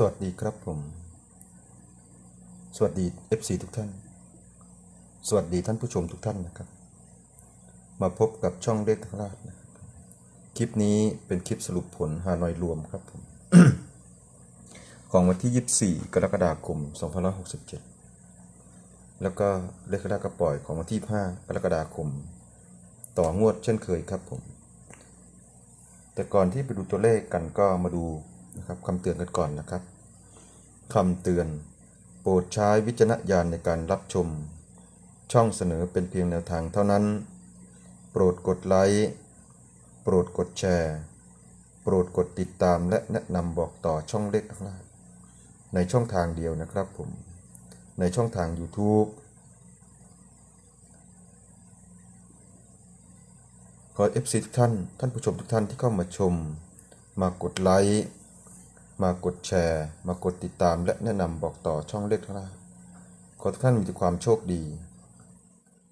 สวัสดีครับผม สวัสดี FC ทุกท่าน สวัสดีท่านผู้ชมทุกท่านนะครับ มาพบกับช่องเลขราชนะครับคลิปนี้เป็นคลิปสรุปผลฮานอยรวมครับผม ของวันที่ 24 กรกฎาคม 2567 แล้วก็เลขราชกระปล่อยของวันที่ 5 กรกฎาคม ต่องวดเช่นเคยครับผม แต่ก่อนที่ไปดูตัวเลขกันก็มาดู นะครับคำเตือนกันก่อนนะครับคำเตือน โปรดใช้วิจารณญาณในการรับชม ช่องเสนอเป็นเพียงแนวทางเท่านั้น โปรดกดไลค์โปรดกดแชร์ โปรดกดติดตามและแนะนำบอกต่อช่องเล็กนักล่าในช่องทางเดียวนะครับผม ในช่องทาง YouTube ขอ FC ทุกท่าน ท่านผู้ชมทุกท่านที่เข้ามาชม มากดไลค์ มากดแชร์ มากดติดตามและแนะนำบอกต่อช่องเล็กล่าขอทุกท่านมีแต่ความโชคดี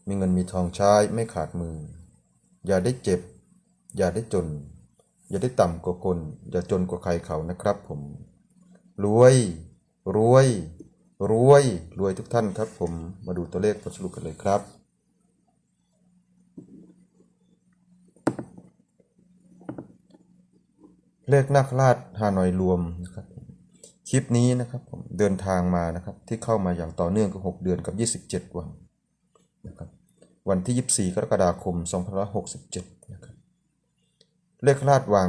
มีเงินมีทองใช้ไม่ขาดมือ อย่าได้เจ็บ อย่าได้จน อย่าได้ต่ำกว่าคน อย่าจนกว่าใครเขานะครับผม รวย รวย รวย รวยทุกท่านครับผม มาดูตัวเลขผลสรุปกันเลยครับ เลขนาคราชฮานอยรวมนะครับคลิปนี้นะครับผมเดินทางมานะครับที่เข้ามาอย่างต่อเนื่องก็ 6 เดือนกับ 27 วันนะครับวันที่ 24 กรกฎาคม 2567 นะครับเลขราชวาง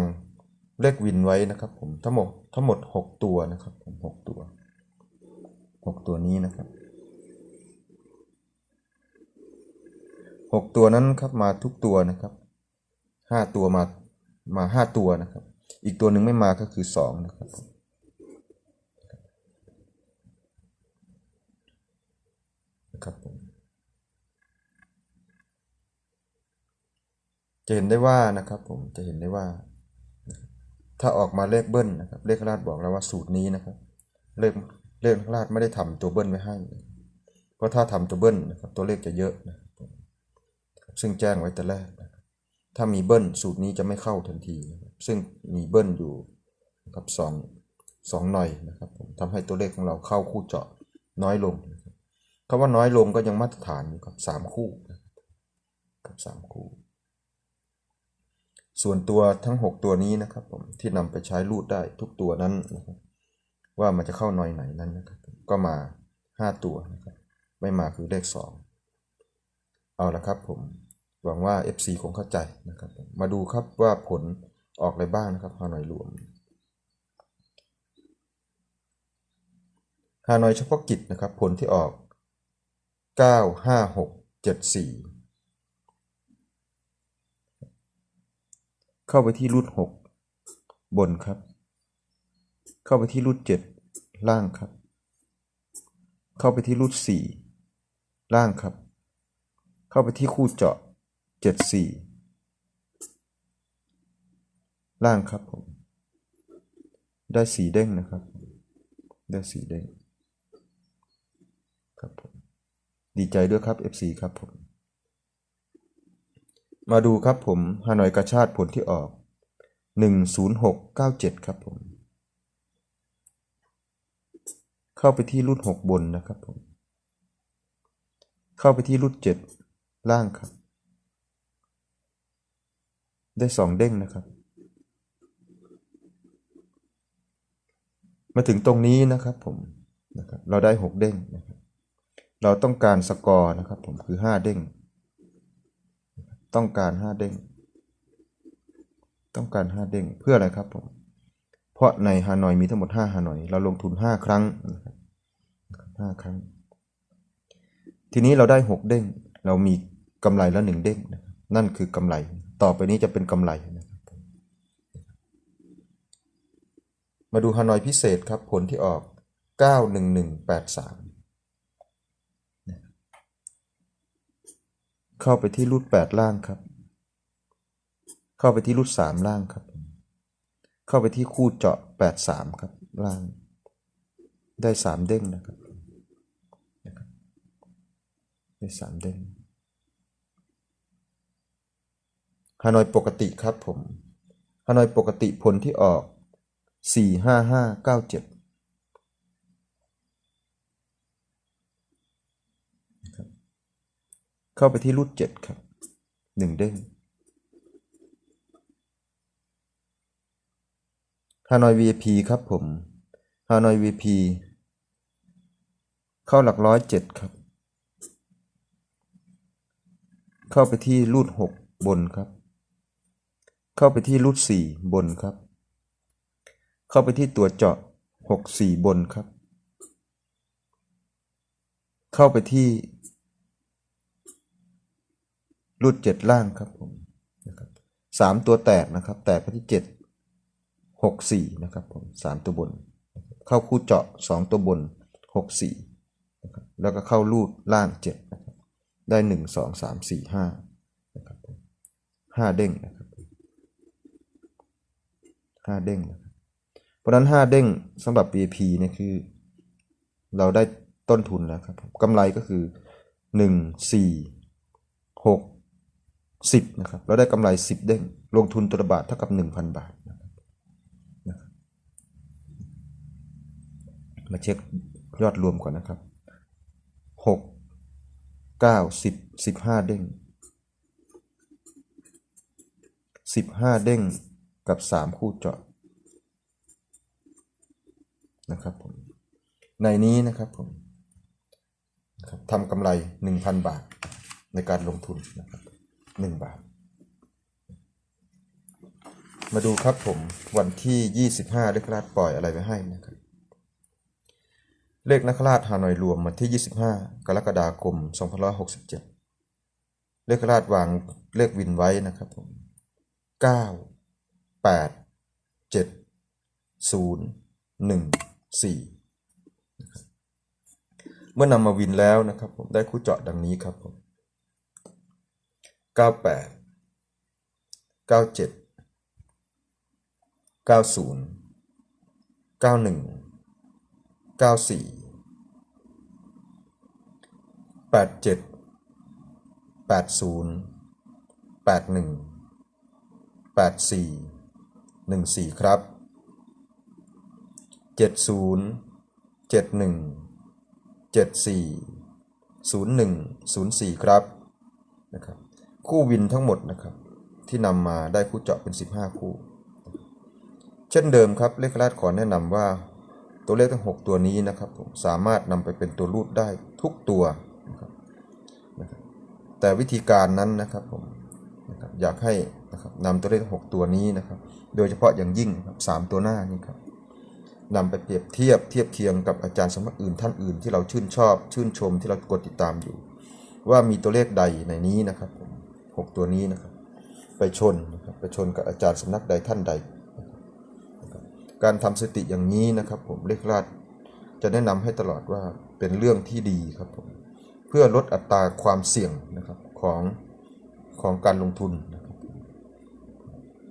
เลขวินไว้นะครับผมทั้งหมดทั้งหมด 6 ตัวนะครับผม6ตัว 6 ตัวนี้นะครับ 6 ตัวนั้นครับมาทุกตัวนะครับ 5 ตัวมามา 5 ตัวนะครับ อีกตัวหนึ่งไม่มาก็คือ2นะครับผมนะครับผมจะเห็นได้ว่านะครับผมจะเห็นได้ว่า ถ้าออกมาเลขเบิ้ลนะครับเลขราชบอกแล้วว่าสูตรนี้นะครับ เลขเลขราชไม่ได้ทำตัวเบิ้ลไว้ให้ เพราะถ้าทำตัวเบิ้ลนะครับตัวเลขจะเยอะนะซึ่งแจ้งไว้แต่แรกนะถ้ามีเบิ้ลสูตรนี้จะไม่เข้าทันทีนะ ซึ่งมีเบิ้ลอยู่นะครับสองสองหน่อยนะครับผมทำให้ตัวเลขของเราเข้าคู่เจาะน้อยลงคำว่าน้อยลงก็ยังมาตรฐานอยู่ครับสามคู่นะกับสามคู่ ส่วนตัวทั้ง 6 ตัวนี้นะครับผมที่นำไปใช้รูดได้ทุกตัวนั้นนะครับว่ามันจะเข้าหน่อยไหนนั้นนะครับก็มา 5 ตัวนะครับไม่มาคือเลข 2 เอาละครับผมหวังว่า FC คงเข้าใจนะครับมาดูครับว่าผล ออกอะไรบ้างนะครับฮานอยรวมฮานอยเฉพาะกิจนะครับ ผลที่ออก 9 5 6 7 4 เข้าไปที่รูทหกบนครับ เข้าไปที่รูทเจ็ดล่างครับ เข้าไปที่รูทสี่ล่างครับ เข้าไปที่คู่เจาะเจ็ดสี่ ล่างครับผม ได้สีเด้งนะครับ ได้สีเด้งครับผมดีใจด้วยครับ FC ครับผม มาดูครับผมฮานอยกระชาติผลที่ออก 10697 ครับผม เข้าไปที่รูด6บนนะครับผม เข้าไปที่รูด7ล่างครับ ได้สองเด้งนะครับ มาถึงตรงนี้นะครับผมนะครับเราได้ 6 เด้งนะครับเราต้องการสกอร์นะครับผมคือ 5 เด้ง ต้องการ 5 เด้ง ต้องการ 5 เด้งเพื่ออะไรครับผมเพราะในฮานอยมีทั้งหมด 5 ฮานอย เราลงทุน 5 ครั้งนะครับ5ครั้ง ทีนี้เราได้ 6 เด้ง เรามีกำไรละ 1 เด้งนะนั่นคือกำไร ต่อไปนี้จะเป็นกำไรนะครับ มาดูฮานอยพิเศษครับ ผลที่ออก 91183 เข้าไปที่รูดแปดล่างครับ เข้าไปที่รูดสามล่างครับ เข้าไปที่คู่เจาะแปดสามครับ ล่าง ได้สามเด้งนะครับ ได้สามเด้งฮานอยปกติครับผมฮานอยปกติผลที่ออก สี่ห้าห้าเก้าเจ็ดเข้าไปที่รูทเจ็ดครับหนึ่งเด้งฮานอย VIP ครับผมฮานอย VIP เข้าหลักร้อยเจ็ดครับ เข้าไปที่รูทหกบนครับ เข้าไปที่รูทสี่บนครับ เข้าไปที่ตัวเจาะหกสี่บนครับ เข้าไปที่รูดเจ็ดล่างครับผมนะครับสามตัวแตกนะครับ แตกไปที่เจ็ดหกสี่นะครับผมสามตัวบน เข้าคู่เจาะสองตัวบนหกสี่นะครับแล้วก็เข้ารูดล่างเจ็ดนะครับได้หนึ่งสองสามสี่ห้านะครับห้าเด้งนะครับห้าเด้งนะครับ ราะนั้นห้าเด้งสำหรับ VIP เนี่ยคือ เราได้ต้นทุนแล้วครับกำไรก็คือหนึ่งสี่หกสิบนะครับเราได้กำไรสิบเด้ง ลงทุนตัวละบาทเท่ากับหนึ่งพันบาทนะครับมาเช็คยอดรวมก่อนนะครับหกเก้าสิบสิบห้าเด้งสิบห้าเด้งกับสามคู่เจาะ นะครับผมในนี้นะครับผมบทำกำไร 1,000 บาทในการลงทุนนะครับ1บาท มาดูครับผมวันที่ 25เลขราชปล่อยอะไรไว้ให้นะครับ เลขนักราชฮานอยรวมวันที่ 25 กรกฎาคม2567 เลขราชวางเลขวินไว้นะครับผม9 8 7 0 1 4นะครับเมื่อนำมาวินแล้วนะครับผมได้คู่เจาะดังนี้ครับผม98 97 90 91 94 87 80 81 84 14 ครับ เจ็ดศูนย์เจ็ดหนึ่งเจ็ดสี่ศูนย์หนึ่งศูนย์สี่ครับนะครับคู่วินทั้งหมดนะครับที่นำมาได้คู่เจาะเป็น 15 คู่ เช่นเดิมครับเลขราชขอแนะนำว่าตัวเลขทั้ง 6 ตัวนี้นะครับผมสามารถนำไปเป็นตัวรูดได้ทุกตัวนะครับนะครับแต่วิธีการนั้นนะครับผมนะครับอยากให้นะครับนำตัวเลขทั้ง 6 ตัวนี้นะครับ โดยเฉพาะอย่างยิ่งนะครับสามตัวหน้านี่ครับ นำไปเปรียบเทียบเทียบเคียงกับอาจารย์สำนักอื่นท่านอื่นที่เราชื่นชอบ ชื่นชมที่เรากดติดตามอยู่ ว่ามีตัวเลขใดในนี้นะครับผมหกตัวนี้นะครับ ไปชนนะครับไปชนกับอาจารย์สำนักใดท่านใด การทำสติอย่างนี้นะครับ ผมเลขราชจะแนะนำให้ตลอดว่าเป็นเรื่องที่ดีครับผมเพื่อลดอัตราความเสี่ยงนะครับของของการลงทุนนะครับ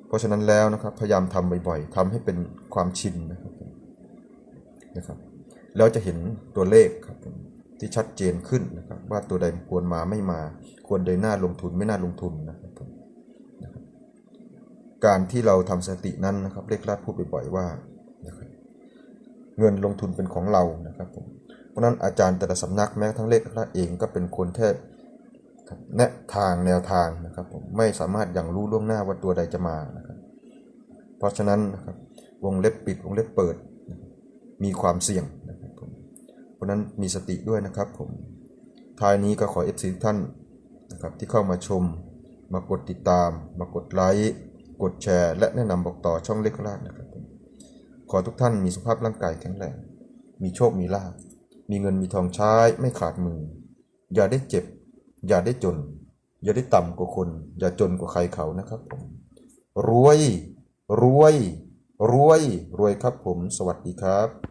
เพราะฉะนั้นแล้วนะครับพยายามทำบ่อยๆทำให้เป็นความชินนะครับ นะครับแล้วจะเห็นตัวเลขครับที่ชัดเจนขึ้นนะครับว่าตัวใดควรมาไม่มา ควรเดินหน้าลงทุนไม่น่าลงทุนนะครับผมการที่เราทำสตินั้นนะครับเลขลาดพูดบ่อยๆว่าเงินลงทุนเป็นของเรานะครับผมเพราะนั้นอาจารย์แต่ละสำนักแม้กระทั้งเลขลาดเองก็เป็นคนแทบแนะทางแนวทางนะครับผมไม่สามารถอย่างรู้ล่วงหน้าว่าตัวใดจะมานะครับเพราะฉะนั้นนะครับวงเล็บปิดวงเล็บเปิด มีความเสี่ยงนะครับผมเพราะนั้นมีสติด้วยนะครับผมท้ายนี้ก็ขอเอฟซีทุกท่านนะครับที่เข้ามาชม มากดติดตาม มากดไลค์กดแชร์ และแนะนำบอกต่อช่องเล็กลาดนะครับผมขอทุกท่านมีสุขภาพร่างกายแข็งแรงมีโชคมีลาภมีเงินมีทองใช้ไม่ขาดมือ อย่าได้เจ็บ อย่าได้จน อย่าได้ต่ำกว่าคน อย่าจนกว่าใครเขานะครับผมรวย รวย รวยรวยครับผม สวัสดีครับ